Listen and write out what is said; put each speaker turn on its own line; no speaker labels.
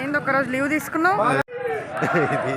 ఏంది ఒక్కరోజు లీవ్ తీసుకున్నావు?
ఇది